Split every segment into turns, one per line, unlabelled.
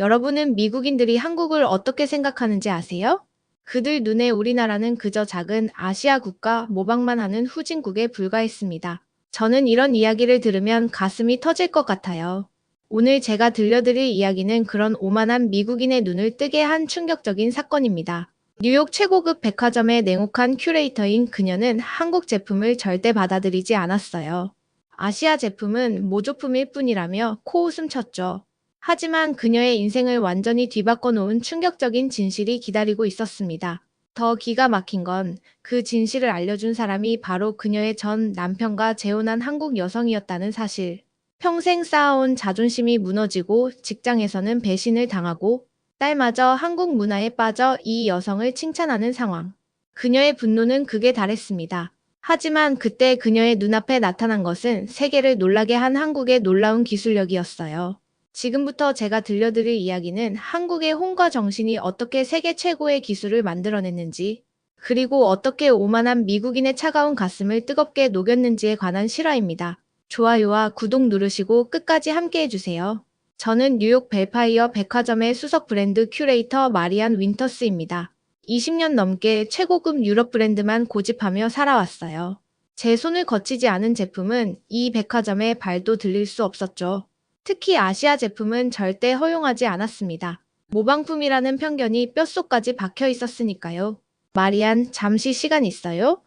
여러분은 미국인들이 한국을 어떻게 생각하는지 아세요? 그들 눈에 우리나라는 그저 작은 아시아 국가 모방만 하는 후진국에 불과했습니다. 저는 이런 이야기를 들으면 가슴이 터질 것 같아요. 오늘 제가 들려드릴 이야기는 그런 오만한 미국인의 눈을 뜨게 한 충격적인 사건입니다. 뉴욕 최고급 백화점의 냉혹한 큐레이터인 그녀는 한국 제품을 절대 받아들이지 않았어요. 아시아 제품은 모조품일 뿐이라며 코웃음 쳤죠. 하지만 그녀의 인생을 완전히 뒤바꿔 놓은 충격적인 진실이 기다리고 있었습니다. 더 기가 막힌 건 그 진실을 알려준 사람이 바로 그녀의 전 남편과 재혼한 한국 여성이었다는 사실. 평생 쌓아온 자존심이 무너지고 직장에서는 배신을 당하고 딸마저 한국 문화에 빠져 이 여성을 칭찬하는 상황. 그녀의 분노는 극에 달했습니다. 하지만 그때 그녀의 눈앞에 나타난 것은 세계를 놀라게 한 한국의 놀라운 기술력이었어요. 지금부터 제가 들려드릴 이야기는 한국의 홍과 정신이 어떻게 세계 최고의 기술을 만들어냈는지, 그리고 어떻게 오만한 미국인의 차가운 가슴을 뜨겁게 녹였는지에 관한 실화입니다. 좋아요와 구독 누르시고 끝까지 함께 해주세요. 저는 뉴욕 벨파이어 백화점의 수석 브랜드 큐레이터 마리안 윈터스입니다. 20년 넘게 최고급 유럽 브랜드만 고집하며 살아왔어요. 제 손을 거치지 않은 제품은 이 백화점에 발도 들릴 수 없었죠. 특히 아시아 제품은 절대 허용하지 않았습니다. 모방품이라는 편견이 뼛속까지 박혀 있었으니까요. 마리안, 잠시 시간 있어요?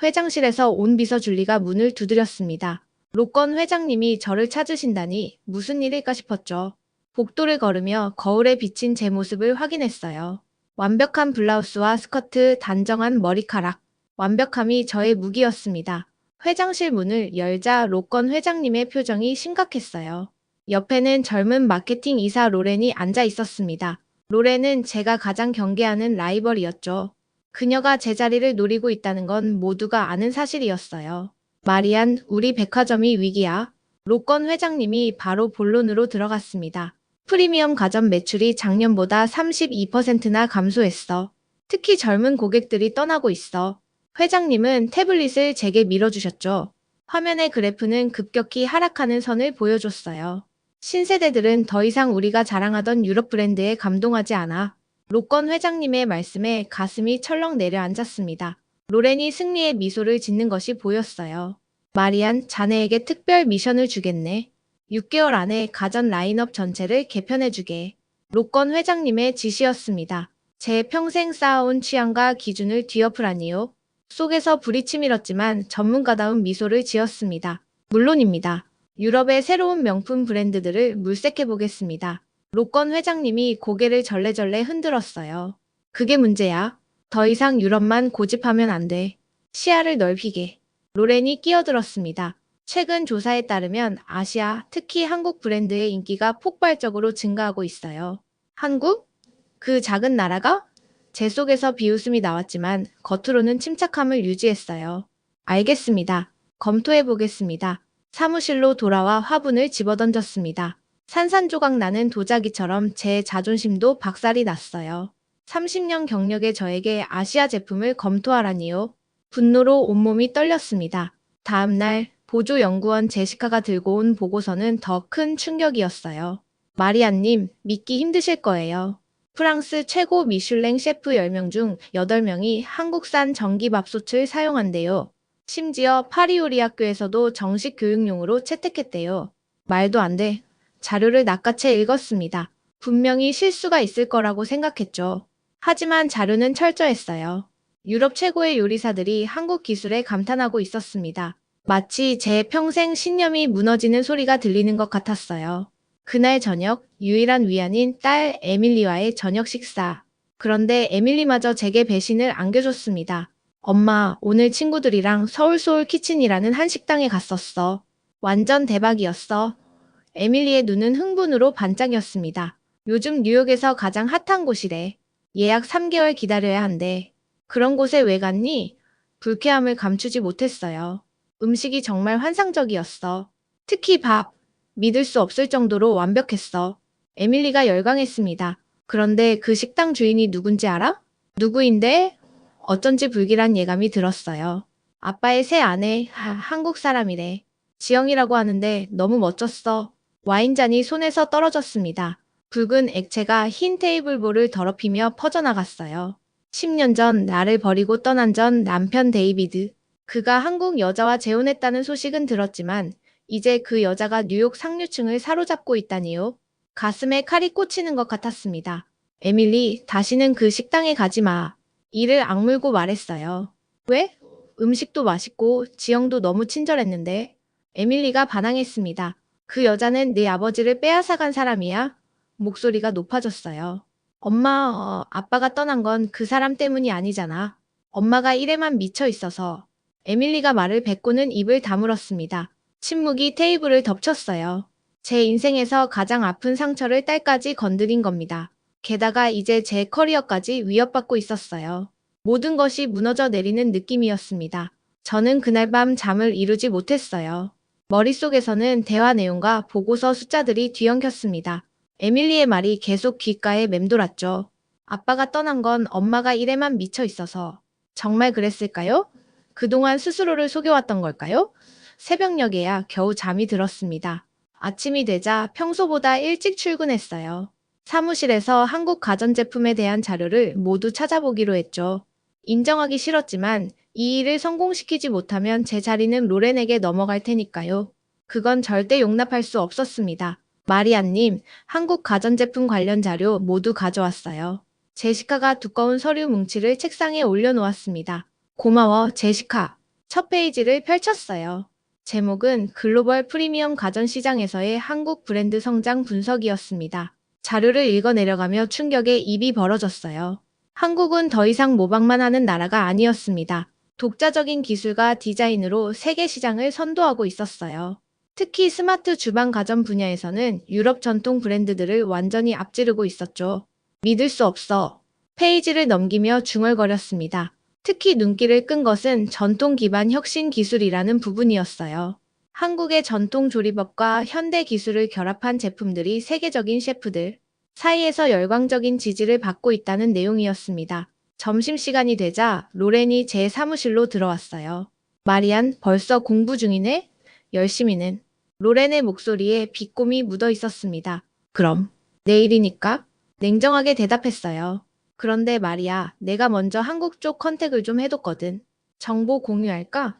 회장실에서 온 비서 줄리가 문을 두드렸습니다. 로건 회장님이 저를 찾으신다니 무슨 일일까 싶었죠. 복도를 걸으며 거울에 비친 제 모습을 확인했어요. 완벽한 블라우스와 스커트, 단정한 머리카락. 완벽함이 저의 무기였습니다. 회장실 문을 열자 로건 회장님의 표정이 심각했어요. 옆에는 젊은 마케팅 이사 로렌이 앉아 있었습니다. 로렌은 제가 가장 경계하는 라이벌이었죠. 그녀가 제 자리를 노리고 있다는 건 모두가 아는 사실이었어요. 마리안, 우리 백화점이 위기야. 로건 회장님이 바로 본론으로 들어갔습니다. 프리미엄 가전 매출이 작년보다 32%나 감소했어. 특히 젊은 고객들이 떠나고 있어. 회장님은 태블릿을 제게 밀어주셨죠. 화면의 그래프는 급격히 하락하는 선을 보여줬어요. 신세대들은 더 이상 우리가 자랑하던 유럽 브랜드에 감동하지 않아. 로건 회장님의 말씀에 가슴이 철렁 내려앉았습니다. 로렌이 승리의 미소를 짓는 것이 보였어요. 마리안, 자네에게 특별 미션을 주겠네. 6개월 안에 가전 라인업 전체를 개편해주게. 로건 회장님의 지시였습니다. 제 평생 쌓아온 취향과 기준을 뒤엎으라니요. 속에서 불이 치밀었지만 전문가다운 미소를 지었습니다. 물론입니다. 유럽의 새로운 명품 브랜드들을 물색해 보겠습니다. 로건 회장님이 고개를 절레절레 흔들었어요. 그게 문제야. 더 이상 유럽만 고집하면 안 돼. 시야를 넓히게. 로렌이 끼어들었습니다. 최근 조사에 따르면 아시아, 특히 한국 브랜드의 인기가 폭발적으로 증가하고 있어요. 한국? 그 작은 나라가? 제 속에서 비웃음이 나왔지만 겉으로는 침착함을 유지했어요. 알겠습니다. 검토해 보겠습니다. 사무실로 돌아와 화분을 집어던졌습니다. 산산조각 나는 도자기처럼 제 자존심도 박살이 났어요. 30년 경력의 저에게 아시아 제품을 검토하라니요. 분노로 온몸이 떨렸습니다. 다음 날 보조 연구원 제시카가 들고 온 보고서는 더 큰 충격이었어요. 마리안님, 믿기 힘드실 거예요. 프랑스 최고 미슐랭 셰프 10명 중 8명이 한국산 전기밥솥을 사용한대요. 심지어 파리요리 학교에서도 정식 교육용으로 채택했대요. 말도 안 돼. 자료를 낚아채 읽었습니다. 분명히 실수가 있을 거라고 생각했죠. 하지만 자료는 철저했어요. 유럽 최고의 요리사들이 한국 기술에 감탄하고 있었습니다. 마치 제 평생 신념이 무너지는 소리가 들리는 것 같았어요. 그날 저녁, 유일한 위안인 딸 에밀리와의 저녁 식사. 그런데 에밀리마저 제게 배신을 안겨줬습니다. 엄마, 오늘 친구들이랑 서울 소울 키친이라는 한식당에 갔었어. 완전 대박이었어. 에밀리의 눈은 흥분으로 반짝였습니다. 요즘 뉴욕에서 가장 핫한 곳이래. 예약 3개월 기다려야 한대. 그런 곳에 왜 갔니? 불쾌함을 감추지 못했어요. 음식이 정말 환상적이었어. 특히 밥. 믿을 수 없을 정도로 완벽했어. 에밀리가 열광했습니다. 그런데 그 식당 주인이 누군지 알아? 누구인데? 어쩐지 불길한 예감이 들었어요. 아빠의 새 아내, 하, 한국 사람이래. 지영이라고 하는데 너무 멋졌어. 와인잔이 손에서 떨어졌습니다. 붉은 액체가 흰 테이블볼을 더럽히며 퍼져나갔어요. 10년 전 나를 버리고 떠난 전 남편 데이비드. 그가 한국 여자와 재혼했다는 소식은 들었지만 이제 그 여자가 뉴욕 상류층을 사로잡고 있다니요. 가슴에 칼이 꽂히는 것 같았습니다. 에밀리, 다시는 그 식당에 가지 마. 이를 악물고 말했어요. 왜? 음식도 맛있고 지영도 너무 친절했는데. 에밀리가 반항했습니다. 그 여자는 네 아버지를 빼앗아간 사람이야. 목소리가 높아졌어요. 엄마, 어, 아빠가 떠난 건 그 사람 때문이 아니잖아. 엄마가 일에만 미쳐 있어서. 에밀리가 말을 뱉고는 입을 다물었습니다. 침묵이 테이블을 덮쳤어요. 제 인생에서 가장 아픈 상처를 딸까지 건드린 겁니다. 게다가 이제 제 커리어까지 위협받고 있었어요. 모든 것이 무너져 내리는 느낌이었습니다. 저는 그날 밤 잠을 이루지 못했어요. 머릿속에서는 대화 내용과 보고서 숫자들이 뒤엉켰습니다. 에밀리의 말이 계속 귓가에 맴돌았죠. 아빠가 떠난 건 엄마가 일에만 미쳐 있어서. 정말 그랬을까요? 그동안 스스로를 속여왔던 걸까요? 새벽녘에야 겨우 잠이 들었습니다. 아침이 되자 평소보다 일찍 출근했어요. 사무실에서 한국 가전제품에 대한 자료를 모두 찾아보기로 했죠. 인정하기 싫었지만 이 일을 성공시키지 못하면 제 자리는 로렌에게 넘어갈 테니까요. 그건 절대 용납할 수 없었습니다. 마리안님, 한국 가전제품 관련 자료 모두 가져왔어요. 제시카가 두꺼운 서류 뭉치를 책상에 올려놓았습니다. 고마워, 제시카. 첫 페이지를 펼쳤어요. 제목은 글로벌 프리미엄 가전 시장에서의 한국 브랜드 성장 분석이었습니다. 자료를 읽어 내려가며 충격에 입이 벌어졌어요. 한국은 더 이상 모방만 하는 나라가 아니었습니다. 독자적인 기술과 디자인으로 세계 시장을 선도하고 있었어요. 특히 스마트 주방 가전 분야에서는 유럽 전통 브랜드들을 완전히 앞지르고 있었죠. 믿을 수 없어. 페이지를 넘기며 중얼거렸습니다. 특히 눈길을 끈 것은 전통 기반 혁신 기술이라는 부분이었어요. 한국의 전통 조리법과 현대 기술을 결합한 제품들이 세계적인 셰프들 사이에서 열광적인 지지를 받고 있다는 내용이었습니다. 점심시간이 되자 로렌이 제 사무실로 들어왔어요. 마리안, 벌써 공부 중이네? 열심히는. 로렌의 목소리에 비꼼이 묻어 있었습니다. 그럼, 내일이니까? 냉정하게 대답했어요. 그런데 말이야, 내가 먼저 한국 쪽 컨택을 좀 해뒀거든. 정보 공유할까?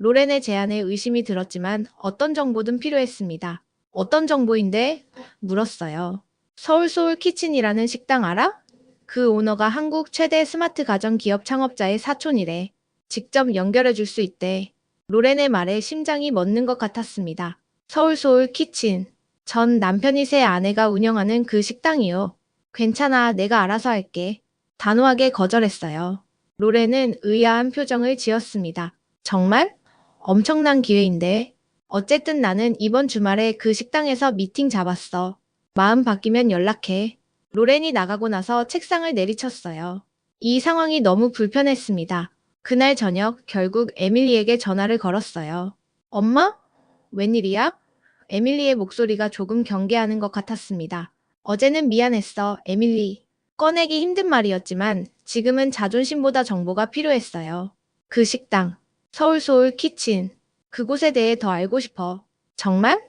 로렌의 제안에 의심이 들었지만 어떤 정보든 필요했습니다. 어떤 정보인데? 물었어요. 서울 소울 키친이라는 식당 알아? 그 오너가 한국 최대 스마트 가전 기업 창업자의 사촌이래. 직접 연결해 줄 수 있대. 로렌의 말에 심장이 멎는 것 같았습니다. 서울 소울 키친. 전 남편이 새 아내가 운영하는 그 식당이요. 괜찮아, 내가 알아서 할게. 단호하게 거절했어요. 로렌은 의아한 표정을 지었습니다. 정말? 엄청난 기회인데. 어쨌든 나는 이번 주말에 그 식당에서 미팅 잡았어. 마음 바뀌면 연락해. 로렌이 나가고 나서 책상을 내리쳤어요. 이 상황이 너무 불편했습니다. 그날 저녁 결국 에밀리에게 전화를 걸었어요. 엄마? 웬일이야? 에밀리의 목소리가 조금 경계하는 것 같았습니다. 어제는 미안했어, 에밀리. 꺼내기 힘든 말이었지만 지금은 자존심보다 정보가 필요했어요. 그 식당, 서울 소울 키친, 그곳에 대해 더 알고 싶어. 정말?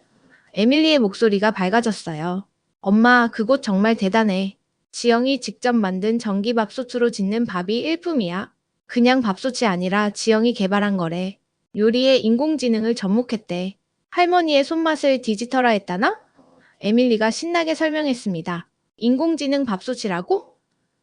에밀리의 목소리가 밝아졌어요. 엄마, 그곳 정말 대단해. 지영이 직접 만든 전기밥솥으로 짓는 밥이 일품이야. 그냥 밥솥이 아니라 지영이 개발한 거래. 요리에 인공지능을 접목했대. 할머니의 손맛을 디지털화했다나? 에밀리가 신나게 설명했습니다. 인공지능 밥솥이라고?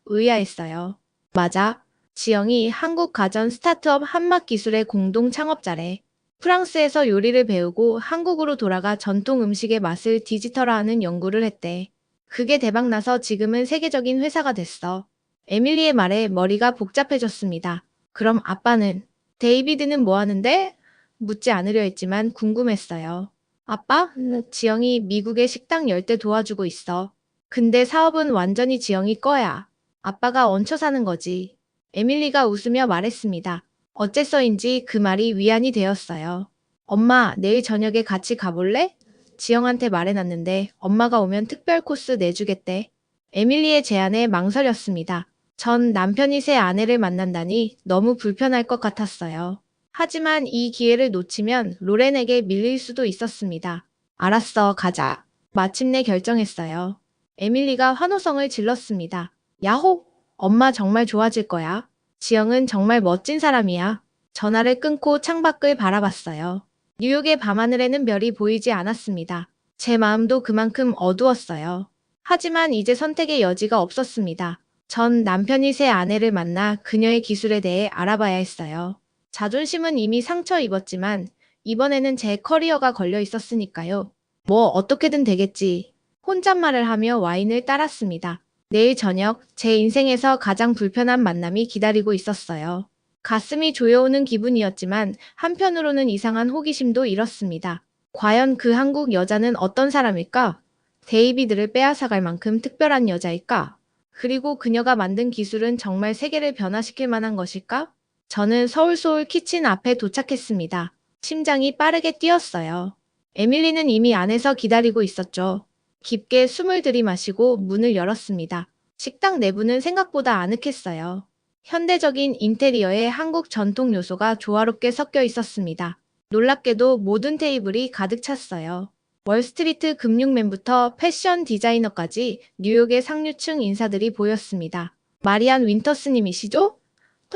의아했어요. 맞아. 지영이 한국 가전 스타트업 한막 기술의 공동 창업자래. 프랑스에서 요리를 배우고 한국으로 돌아가 전통 음식의 맛을 디지털화하는 연구를 했대. 그게 대박나서 지금은 세계적인 회사가 됐어. 에밀리의 말에 머리가 복잡해졌습니다. 그럼 아빠는? 데이비드는 뭐 하는데? 묻지 않으려 했지만 궁금했어요. 아빠? 지영이 미국의 식당 열때 도와주고 있어. 근데 사업은 완전히 지영이 거야. 아빠가 얹혀 사는 거지. 에밀리가 웃으며 말했습니다. 어째서인지 그 말이 위안이 되었어요. 엄마, 내일 저녁에 같이 가볼래? 지영한테 말해놨는데 엄마가 오면 특별 코스 내주겠대. 에밀리의 제안에 망설였습니다. 전 남편이 새 아내를 만난다니 너무 불편할 것 같았어요. 하지만 이 기회를 놓치면 로렌에게 밀릴 수도 있었습니다. 알았어, 가자. 마침내 결정했어요. 에밀리가 환호성을 질렀습니다. 야호! 엄마 정말 좋아질 거야. 지영은 정말 멋진 사람이야. 전화를 끊고 창밖을 바라봤어요. 뉴욕의 밤하늘에는 별이 보이지 않았습니다. 제 마음도 그만큼 어두웠어요. 하지만 이제 선택의 여지가 없었습니다. 전 남편이 새 아내를 만나 그녀의 기술에 대해 알아봐야 했어요. 자존심은 이미 상처 입었지만 이번에는 제 커리어가 걸려 있었으니까요. 뭐 어떻게든 되겠지. 혼잣말을 하며 와인을 따랐습니다. 내일 저녁 제 인생에서 가장 불편한 만남이 기다리고 있었어요. 가슴이 조여오는 기분이었지만 한편으로는 이상한 호기심도 일었습니다. 과연 그 한국 여자는 어떤 사람일까? 데이비드를 빼앗아갈 만큼 특별한 여자일까? 그리고 그녀가 만든 기술은 정말 세계를 변화시킬 만한 것일까? 저는 서울 소울 키친 앞에 도착했습니다. 심장이 빠르게 뛰었어요. 에밀리는 이미 안에서 기다리고 있었죠. 깊게 숨을 들이마시고 문을 열었습니다. 식당 내부는 생각보다 아늑했어요. 현대적인 인테리어에 한국 전통 요소가 조화롭게 섞여 있었습니다. 놀랍게도 모든 테이블이 가득 찼어요. 월스트리트 금융맨부터 패션 디자이너까지 뉴욕의 상류층 인사들이 보였습니다. 마리안 윈터스님이시죠?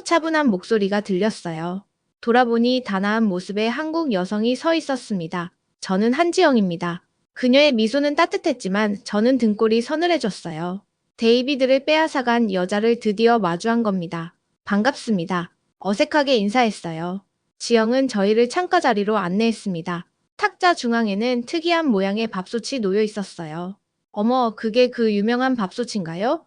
차분한 목소리가 들렸어요. 돌아보니 단아한 모습의 한국 여성이 서 있었습니다. 저는 한지영입니다. 그녀의 미소는 따뜻했지만 저는 등골이 서늘해졌어요. 데이비드를 빼앗아간 여자를 드디어 마주한 겁니다. 반갑습니다. 어색하게 인사했어요. 지영은 저희를 창가 자리로 안내했습니다. 탁자 중앙에는 특이한 모양의 밥솥이 놓여 있었어요. 어머, 그게 그 유명한 밥솥인가요?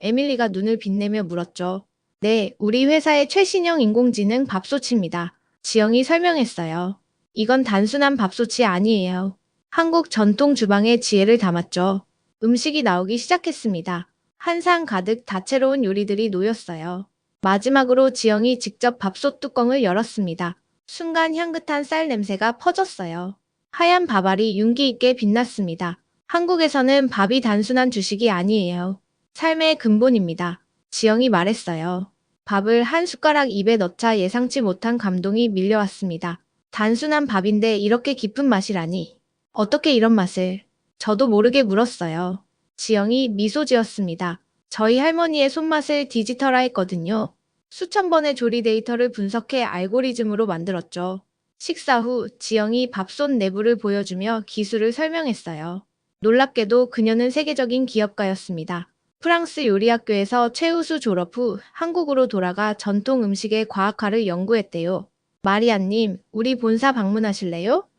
에밀리가 눈을 빛내며 물었죠. 네, 우리 회사의 최신형 인공지능 밥솥입니다. 지영이 설명했어요. 이건 단순한 밥솥이 아니에요. 한국 전통 주방의 지혜를 담았죠. 음식이 나오기 시작했습니다. 한상 가득 다채로운 요리들이 놓였어요. 마지막으로 지영이 직접 밥솥 뚜껑을 열었습니다. 순간 향긋한 쌀 냄새가 퍼졌어요. 하얀 밥알이 윤기 있게 빛났습니다. 한국에서는 밥이 단순한 주식이 아니에요. 삶의 근본입니다. 지영이 말했어요. 밥을 한 숟가락 입에 넣자 예상치 못한 감동이 밀려왔습니다. 단순한 밥인데 이렇게 깊은 맛이라니. 어떻게 이런 맛을? 저도 모르게 물었어요. 지영이 미소 지었습니다. 저희 할머니의 손맛을 디지털화했거든요. 수천 번의 조리 데이터를 분석해 알고리즘으로 만들었죠. 식사 후 지영이 밥솥 내부를 보여주며 기술을 설명했어요. 놀랍게도 그녀는 세계적인 기업가였습니다. 프랑스 요리학교에서 최우수 졸업 후 한국으로 돌아가 전통 음식의 과학화를 연구했대요. 마리아님, 우리 본사 방문하실래요?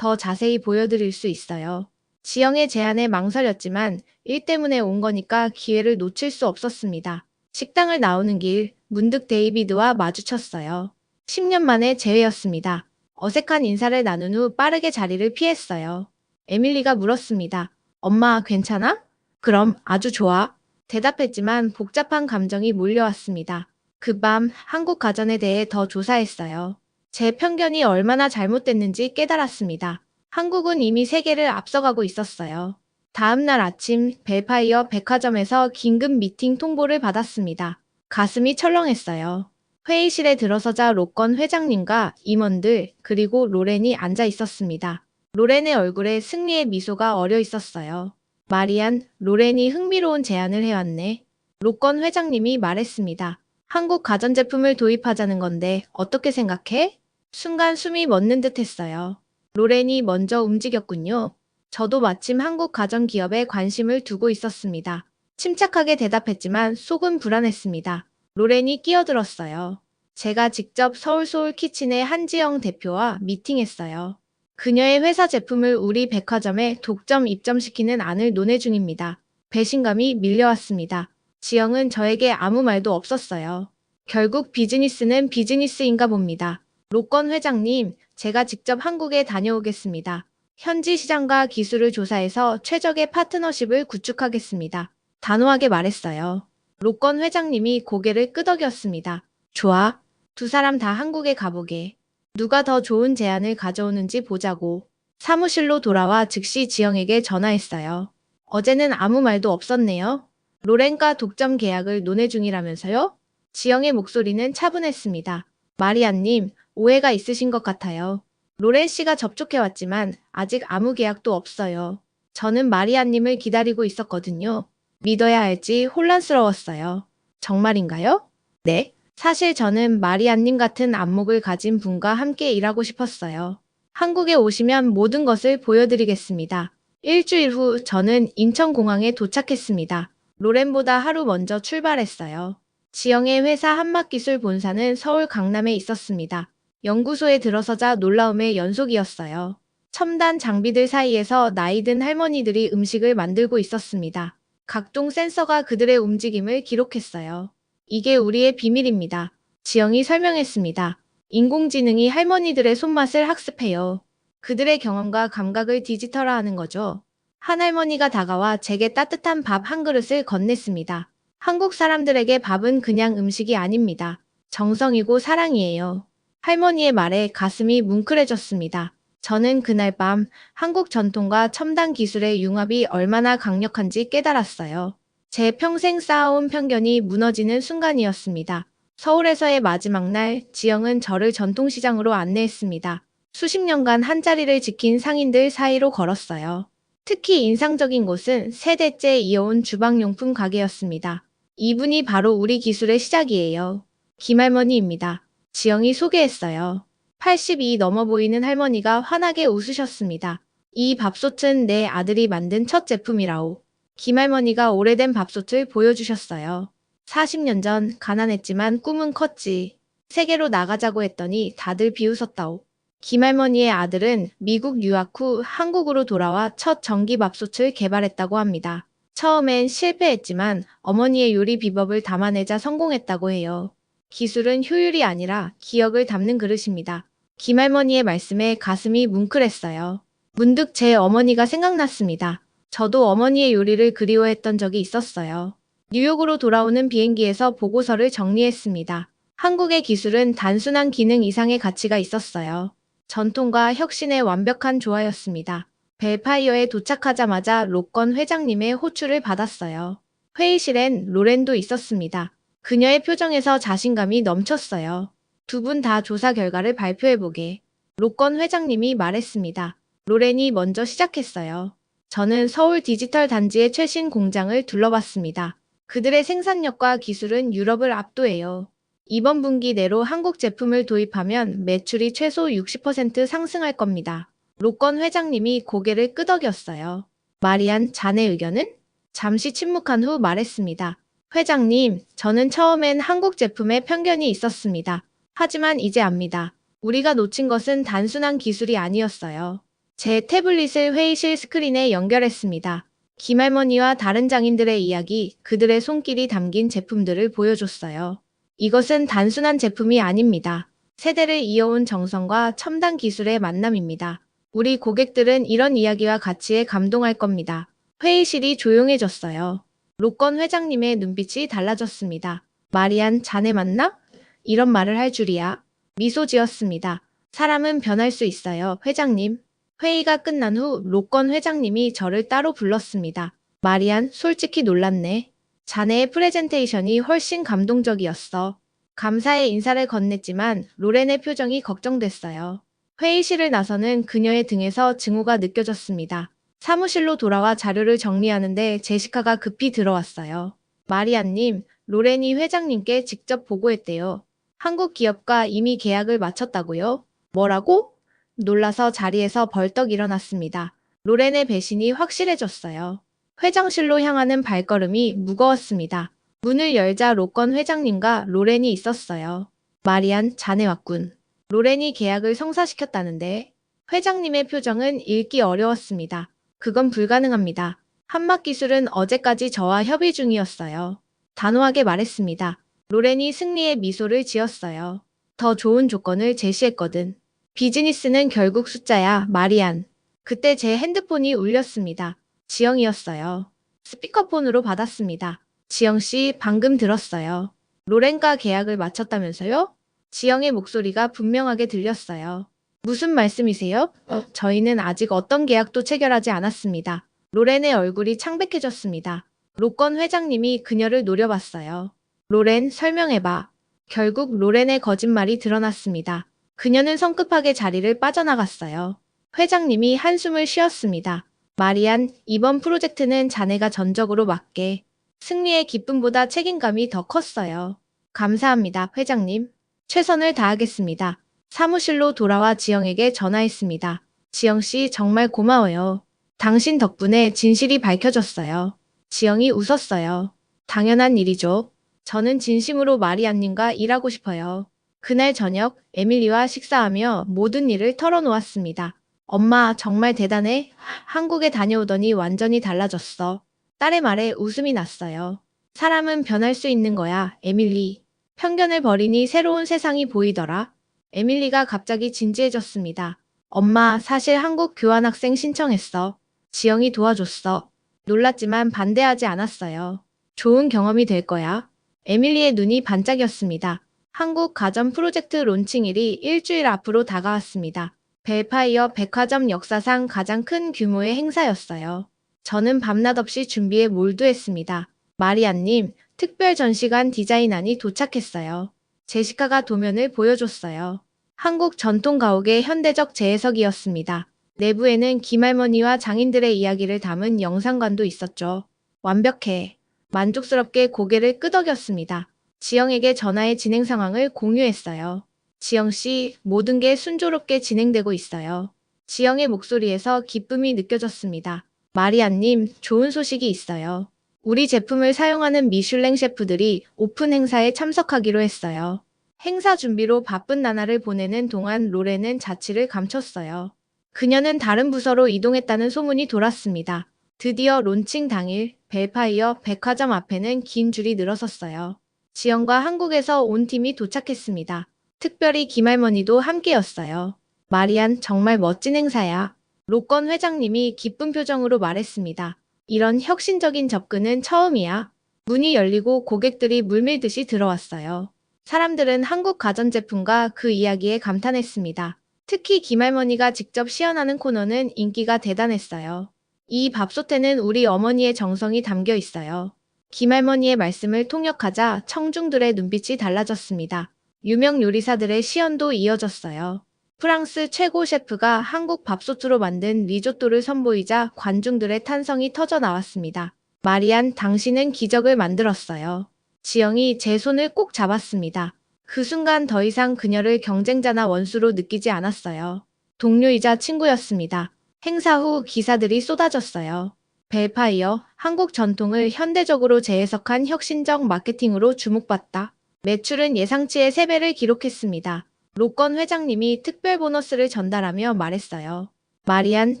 더 자세히 보여드릴 수 있어요. 지영의 제안에 망설였지만 일 때문에 온 거니까 기회를 놓칠 수 없었습니다. 식당을 나오는 길 문득 데이비드와 마주쳤어요. 10년 만에 재회였습니다. 어색한 인사를 나눈 후 빠르게 자리를 피했어요. 에밀리가 물었습니다. 엄마 괜찮아? 그럼 아주 좋아. 대답했지만 복잡한 감정이 몰려왔습니다. 그 밤 한국 가전에 대해 더 조사했어요. 제 편견이 얼마나 잘못됐는지 깨달았습니다. 한국은 이미 세계를 앞서가고 있었어요. 다음 날 아침 벨파이어 백화점에서 긴급 미팅 통보를 받았습니다. 가슴이 철렁했어요. 회의실에 들어서자 로건 회장님과 임원들 그리고 로렌이 앉아 있었습니다. 로렌의 얼굴에 승리의 미소가 어려 있었어요. 마리안, 로렌이 흥미로운 제안을 해왔네. 로건 회장님이 말했습니다. 한국 가전제품을 도입하자는 건데 어떻게 생각해? 순간 숨이 멎는 듯 했어요. 로렌이 먼저 움직였군요. 저도 마침 한국 가전 기업에 관심을 두고 있었습니다. 침착하게 대답했지만 속은 불안했습니다. 로렌이 끼어들었어요. 제가 직접 서울 소울 키친의 한지영 대표와 미팅했어요. 그녀의 회사 제품을 우리 백화점에 독점 입점시키는 안을 논의 중입니다. 배신감이 밀려왔습니다. 지영은 저에게 아무 말도 없었어요. 결국 비즈니스는 비즈니스인가 봅니다. 로건 회장님, 제가 직접 한국에 다녀오겠습니다. 현지 시장과 기술을 조사해서 최적의 파트너십을 구축하겠습니다. 단호하게 말했어요. 로건 회장님이 고개를 끄덕였습니다. 좋아. 두 사람 다 한국에 가보게. 누가 더 좋은 제안을 가져오는지 보자고. 사무실로 돌아와 즉시 지영에게 전화했어요. 어제는 아무 말도 없었네요. 로렌과 독점 계약을 논의 중이라면서요? 지영의 목소리는 차분했습니다. 마리안님, 오해가 있으신 것 같아요. 로렌 씨가 접촉해왔지만 아직 아무 계약도 없어요. 저는 마리아님을 기다리고 있었거든요. 믿어야 할지 혼란스러웠어요. 정말인가요? 네. 사실 저는 마리아님 같은 안목을 가진 분과 함께 일하고 싶었어요. 한국에 오시면 모든 것을 보여드리겠습니다. 일주일 후 저는 인천공항에 도착했습니다. 로렌보다 하루 먼저 출발했어요. 지영의 회사 한막기술 본사는 서울 강남에 있었습니다. 연구소에 들어서자 놀라움의 연속이었어요. 첨단 장비들 사이에서 나이든 할머니들이 음식을 만들고 있었습니다. 각종 센서가 그들의 움직임을 기록했어요. 이게 우리의 비밀입니다. 지영이 설명했습니다. 인공지능이 할머니들의 손맛을 학습해요. 그들의 경험과 감각을 디지털화하는 거죠. 한 할머니가 다가와 제게 따뜻한 밥 한 그릇을 건넸습니다. 한국 사람들에게 밥은 그냥 음식이 아닙니다. 정성이고 사랑이에요. 할머니의 말에 가슴이 뭉클해졌습니다. 저는 그날 밤 한국 전통과 첨단 기술의 융합이 얼마나 강력한지 깨달았어요. 제 평생 쌓아온 편견이 무너지는 순간이었습니다. 서울에서의 마지막 날, 지영은 저를 전통시장으로 안내했습니다. 수십 년간 한자리를 지킨 상인들 사이로 걸었어요. 특히 인상적인 곳은 세대째 이어온 주방용품 가게였습니다. 이분이 바로 우리 기술의 시작이에요. 김할머니입니다. 지영이 소개했어요. 82 넘어 보이는 할머니가 환하게 웃으셨습니다. 이 밥솥은 내 아들이 만든 첫 제품이라오. 김할머니가 오래된 밥솥을 보여주셨어요. 40년 전 가난했지만 꿈은 컸지. 세계로 나가자고 했더니 다들 비웃었다오. 김할머니의 아들은 미국 유학 후 한국으로 돌아와 첫 전기밥솥을 개발했다고 합니다. 처음엔 실패했지만 어머니의 요리 비법을 담아내자 성공했다고 해요. 기술은 효율이 아니라 기억을 담는 그릇입니다. 김할머니의 말씀에 가슴이 뭉클했어요. 문득 제 어머니가 생각났습니다. 저도 어머니의 요리를 그리워했던 적이 있었어요. 뉴욕으로 돌아오는 비행기에서 보고서를 정리했습니다. 한국의 기술은 단순한 기능 이상의 가치가 있었어요. 전통과 혁신의 완벽한 조화였습니다. 벨파이어에 도착하자마자 로건 회장님의 호출을 받았어요. 회의실엔 로렌도 있었습니다. 그녀의 표정에서 자신감이 넘쳤어요. 두 분 다 조사 결과를 발표해보게. 로건 회장님이 말했습니다. 로렌이 먼저 시작했어요. 저는 서울 디지털 단지의 최신 공장을 둘러봤습니다. 그들의 생산력과 기술은 유럽을 압도해요. 이번 분기 내로 한국 제품을 도입하면 매출이 최소 60% 상승할 겁니다. 로건 회장님이 고개를 끄덕였어요. 마리안, 자네 의견은? 잠시 침묵한 후 말했습니다. 회장님, 저는 처음엔 한국 제품에 편견이 있었습니다. 하지만 이제 압니다. 우리가 놓친 것은 단순한 기술이 아니었어요. 제 태블릿을 회의실 스크린에 연결했습니다. 김할머니와 다른 장인들의 이야기, 그들의 손길이 담긴 제품들을 보여줬어요. 이것은 단순한 제품이 아닙니다. 세대를 이어온 정성과 첨단 기술의 만남입니다. 우리 고객들은 이런 이야기와 가치에 감동할 겁니다. 회의실이 조용해졌어요. 로건 회장님의 눈빛이 달라졌습니다. 마리안, 자네 맞나? 이런 말을 할 줄이야. 미소 지었습니다. 사람은 변할 수 있어요, 회장님. 회의가 끝난 후 로건 회장님이 저를 따로 불렀습니다. 마리안, 솔직히 놀랐네. 자네의 프레젠테이션이 훨씬 감동적이었어. 감사의 인사를 건넸지만 로렌의 표정이 걱정됐어요. 회의실을 나서는 그녀의 등에서 증오가 느껴졌습니다. 사무실로 돌아와 자료를 정리하는데 제시카가 급히 들어왔어요. 마리아님, 로렌이 회장님께 직접 보고했대요. 한국 기업과 이미 계약을 마쳤다고요? 뭐라고? 놀라서 자리에서 벌떡 일어났습니다. 로렌의 배신이 확실해졌어요. 회장실로 향하는 발걸음이 무거웠습니다. 문을 열자 로건 회장님과 로렌이 있었어요. 마리안, 자네 왔군. 로렌이 계약을 성사시켰다는데 회장님의 표정은 읽기 어려웠습니다. 그건 불가능합니다. 한막 기술은 어제까지 저와 협의 중이었어요. 단호하게 말했습니다. 로렌이 승리의 미소를 지었어요. 더 좋은 조건을 제시했거든. 비즈니스는 결국 숫자야, 마리안. 그때 제 핸드폰이 울렸습니다. 지영이었어요. 스피커폰으로 받았습니다. 지영씨, 방금 들었어요. 로렌과 계약을 마쳤다면서요? 지영의 목소리가 분명하게 들렸어요. 무슨 말씀이세요? 어, 저희는 아직 어떤 계약도 체결하지 않았습니다. 로렌의 얼굴이 창백해졌습니다. 로건 회장님이 그녀를 노려봤어요. 로렌, 설명해봐. 결국 로렌의 거짓말이 드러났습니다. 그녀는 성급하게 자리를 빠져나갔어요. 회장님이 한숨을 쉬었습니다. 마리안, 이번 프로젝트는 자네가 전적으로 맡게. 승리의 기쁨보다 책임감이 더 컸어요. 감사합니다, 회장님. 최선을 다하겠습니다. 사무실로 돌아와 지영에게 전화했습니다. 지영 씨 정말 고마워요. 당신 덕분에 진실이 밝혀졌어요. 지영이 웃었어요. 당연한 일이죠. 저는 진심으로 마리안님과 일하고 싶어요. 그날 저녁 에밀리와 식사하며 모든 일을 털어놓았습니다. 엄마 정말 대단해. 한국에 다녀오더니 완전히 달라졌어. 딸의 말에 웃음이 났어요. 사람은 변할 수 있는 거야, 에밀리. 편견을 버리니 새로운 세상이 보이더라. 에밀리가 갑자기 진지해졌습니다. 엄마, 사실 한국 교환학생 신청했어. 지영이 도와줬어. 놀랐지만 반대하지 않았어요. 좋은 경험이 될 거야. 에밀리의 눈이 반짝였습니다. 한국 가전 프로젝트 론칭일이 일주일 앞으로 다가왔습니다. 벨파이어 백화점 역사상 가장 큰 규모의 행사였어요. 저는 밤낮 없이 준비에 몰두했습니다. 마리안님, 특별 전시관 디자인안이 도착했어요. 제시카가 도면을 보여줬어요. 한국 전통 가옥의 현대적 재해석이었습니다. 내부에는 김할머니와 장인들의 이야기를 담은 영상관도 있었죠. 완벽해. 만족스럽게 고개를 끄덕였습니다. 지영에게 전화의 진행 상황을 공유했어요. 지영 씨, 모든 게 순조롭게 진행되고 있어요. 지영의 목소리에서 기쁨이 느껴졌습니다. 마리안님, 좋은 소식이 있어요. 우리 제품을 사용하는 미슐랭 셰프들이 오픈 행사에 참석하기로 했어요. 행사 준비로 바쁜 나날을 보내는 동안 로렌은 자취를 감췄어요. 그녀는 다른 부서로 이동했다는 소문이 돌았습니다. 드디어 론칭 당일 벨파이어 백화점 앞에는 긴 줄이 늘어섰어요. 지영과 한국에서 온 팀이 도착했습니다. 특별히 김할머니도 함께였어요. 마리안 정말 멋진 행사야. 로건 회장님이 기쁜 표정으로 말했습니다. 이런 혁신적인 접근은 처음이야. 문이 열리고 고객들이 물밀듯이 들어왔어요. 사람들은 한국 가전제품과 그 이야기에 감탄했습니다. 특히 김할머니가 직접 시연하는 코너는 인기가 대단했어요. 이 밥솥에는 우리 어머니의 정성이 담겨 있어요. 김할머니의 말씀을 통역하자 청중들의 눈빛이 달라졌습니다. 유명 요리사들의 시연도 이어졌어요. 프랑스 최고 셰프가 한국 밥솥으로 만든 리조또를 선보이자 관중들의 탄성이 터져 나왔습니다. 마리안, 당신은 기적을 만들었어요. 지영이 제 손을 꼭 잡았습니다. 그 순간 더 이상 그녀를 경쟁자나 원수로 느끼지 않았어요. 동료이자 친구였습니다. 행사 후 기사들이 쏟아졌어요. 벨파이어, 한국 전통을 현대적으로 재해석한 혁신적 마케팅으로 주목받다. 매출은 예상치의 3배를 기록했습니다. 로건 회장님이 특별 보너스를 전달하며 말했어요. 마리안,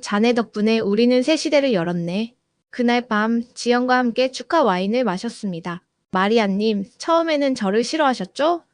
자네 덕분에 우리는 새 시대를 열었네. 그날 밤 지영과 함께 축하 와인을 마셨습니다. 마리안님, 처음에는 저를 싫어하셨죠?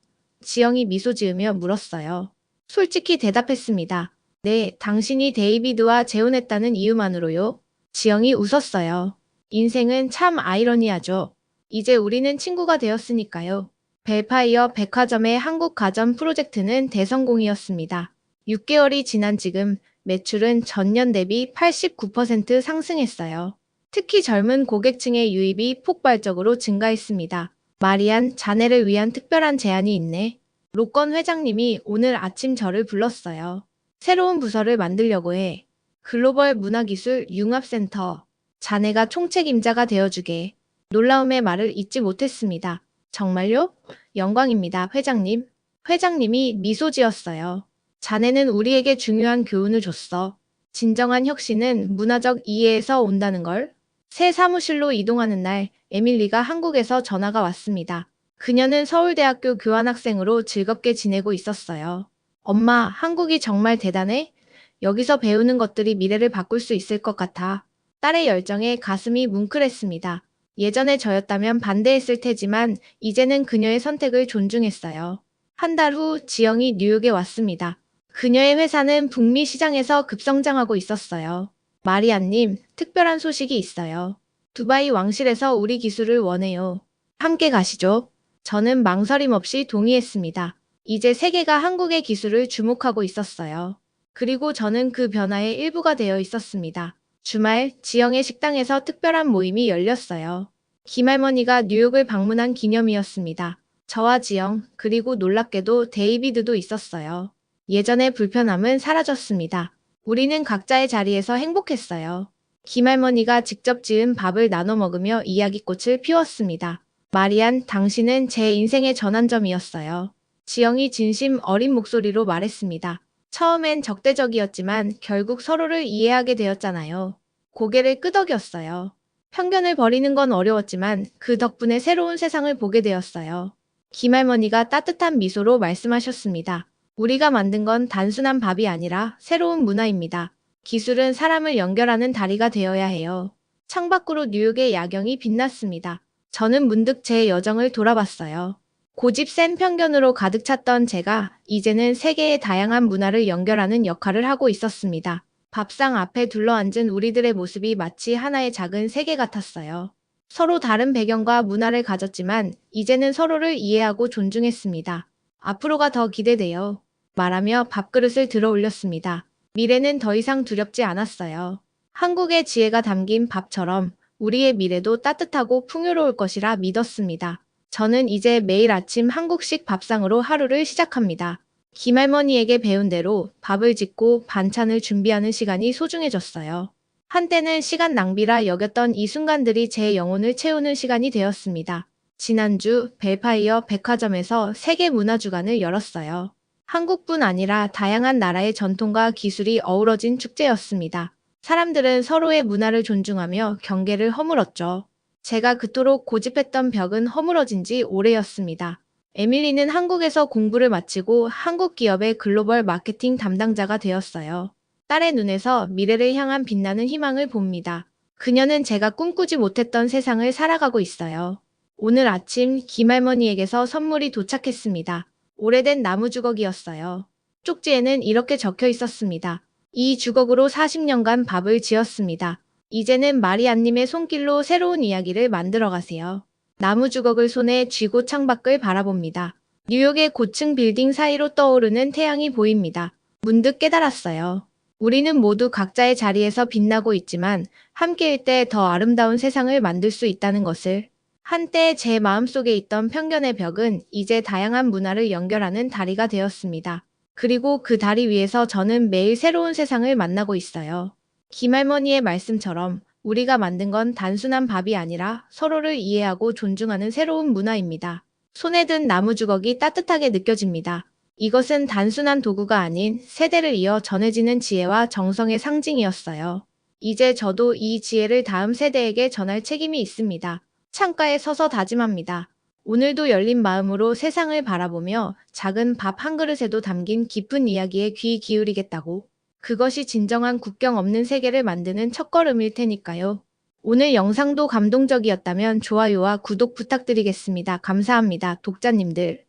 지영이 미소 지으며 물었어요. 솔직히 대답했습니다. 네, 당신이 데이비드와 재혼했다는 이유만으로요. 지영이 웃었어요. 인생은 참 아이러니하죠. 이제 우리는 친구가 되었으니까요. 벨파이어 백화점의 한국 가전 프로젝트는 대성공이었습니다. 6개월이 지난 지금 매출은 전년 대비 89% 상승했어요. 특히 젊은 고객층의 유입이 폭발적으로 증가했습니다. 마리안, 자네를 위한 특별한 제안이 있네. 로건 회장님이 오늘 아침 저를 불렀어요. 새로운 부서를 만들려고 해. 글로벌 문화기술 융합센터. 자네가 총책임자가 되어주게. 놀라움의 말을 잊지 못했습니다. 정말요? 영광입니다, 회장님. 회장님이 미소 지었어요. 자네는 우리에게 중요한 교훈을 줬어. 진정한 혁신은 문화적 이해에서 온다는 걸. 새 사무실로 이동하는 날, 에밀리가 한국에서 전화가 왔습니다. 그녀는 서울대학교 교환학생으로 즐겁게 지내고 있었어요. 엄마, 한국이 정말 대단해? 여기서 배우는 것들이 미래를 바꿀 수 있을 것 같아. 딸의 열정에 가슴이 뭉클했습니다. 예전에 저였다면 반대했을 테지만 이제는 그녀의 선택을 존중했어요. 한 달 후 지영이 뉴욕에 왔습니다. 그녀의 회사는 북미 시장에서 급성장하고 있었어요. 마리안님, 특별한 소식이 있어요. 두바이 왕실에서 우리 기술을 원해요. 함께 가시죠. 저는 망설임 없이 동의했습니다. 이제 세계가 한국의 기술을 주목하고 있었어요. 그리고 저는 그 변화의 일부가 되어 있었습니다. 주말 지영의 식당에서 특별한 모임이 열렸어요. 김할머니가 뉴욕을 방문한 기념이었습니다. 저와 지영, 그리고 놀랍게도 데이비드도 있었어요. 예전의 불편함은 사라졌습니다. 우리는 각자의 자리에서 행복했어요. 김할머니가 직접 지은 밥을 나눠 먹으며 이야기꽃을 피웠습니다. 마리안, 당신은 제 인생의 전환점이었어요. 지영이 진심 어린 목소리로 말했습니다. 처음엔 적대적이었지만 결국 서로를 이해하게 되었잖아요. 고개를 끄덕였어요. 편견을 버리는 건 어려웠지만 그 덕분에 새로운 세상을 보게 되었어요. 김할머니가 따뜻한 미소로 말씀하셨습니다. 우리가 만든 건 단순한 밥이 아니라 새로운 문화입니다. 기술은 사람을 연결하는 다리가 되어야 해요. 창밖으로 뉴욕의 야경이 빛났습니다. 저는 문득 제 여정을 돌아봤어요. 고집 센 편견으로 가득 찼던 제가 이제는 세계의 다양한 문화를 연결하는 역할을 하고 있었습니다. 밥상 앞에 둘러앉은 우리들의 모습이 마치 하나의 작은 세계 같았어요. 서로 다른 배경과 문화를 가졌지만 이제는 서로를 이해하고 존중했습니다. 앞으로가 더 기대돼요. 말하며 밥그릇을 들어 올렸습니다. 미래는 더 이상 두렵지 않았어요. 한국의 지혜가 담긴 밥처럼 우리의 미래도 따뜻하고 풍요로울 것이라 믿었습니다. 저는 이제 매일 아침 한국식 밥상으로 하루를 시작합니다. 김할머니에게 배운 대로 밥을 짓고 반찬을 준비하는 시간이 소중해졌어요. 한때는 시간 낭비라 여겼던 이 순간들이 제 영혼을 채우는 시간이 되었습니다. 지난주 벨파이어 백화점에서 세계 문화 주간을 열었어요. 한국뿐 아니라 다양한 나라의 전통과 기술이 어우러진 축제였습니다. 사람들은 서로의 문화를 존중하며 경계를 허물었죠. 제가 그토록 고집했던 벽은 허물어진 지 오래였습니다. 에밀리는 한국에서 공부를 마치고 한국 기업의 글로벌 마케팅 담당자가 되었어요. 딸의 눈에서 미래를 향한 빛나는 희망을 봅니다. 그녀는 제가 꿈꾸지 못했던 세상을 살아가고 있어요. 오늘 아침 김할머니에게서 선물이 도착했습니다. 오래된 나무 주걱이었어요. 쪽지에는 이렇게 적혀 있었습니다. 이 주걱으로 40년간 밥을 지었습니다. 이제는 마리안님의 손길로 새로운 이야기를 만들어 가세요. 나무 주걱을 손에 쥐고 창밖을 바라봅니다. 뉴욕의 고층 빌딩 사이로 떠오르는 태양이 보입니다. 문득 깨달았어요. 우리는 모두 각자의 자리에서 빛나고 있지만 함께일 때 더 아름다운 세상을 만들 수 있다는 것을 한때 제 마음속에 있던 편견의 벽은 이제 다양한 문화를 연결하는 다리가 되었습니다. 그리고 그 다리 위에서 저는 매일 새로운 세상을 만나고 있어요. 김할머니의 말씀처럼 우리가 만든 건 단순한 밥이 아니라 서로를 이해하고 존중하는 새로운 문화입니다. 손에 든 나무 주걱이 따뜻하게 느껴집니다. 이것은 단순한 도구가 아닌 세대를 이어 전해지는 지혜와 정성의 상징이었어요. 이제 저도 이 지혜를 다음 세대에게 전할 책임이 있습니다. 창가에 서서 다짐합니다. 오늘도 열린 마음으로 세상을 바라보며 작은 밥 한 그릇에도 담긴 깊은 이야기에 귀 기울이겠다고. 그것이 진정한 국경 없는 세계를 만드는 첫걸음일 테니까요. 오늘 영상도 감동적이었다면 좋아요와 구독 부탁드리겠습니다. 감사합니다. 독자님들.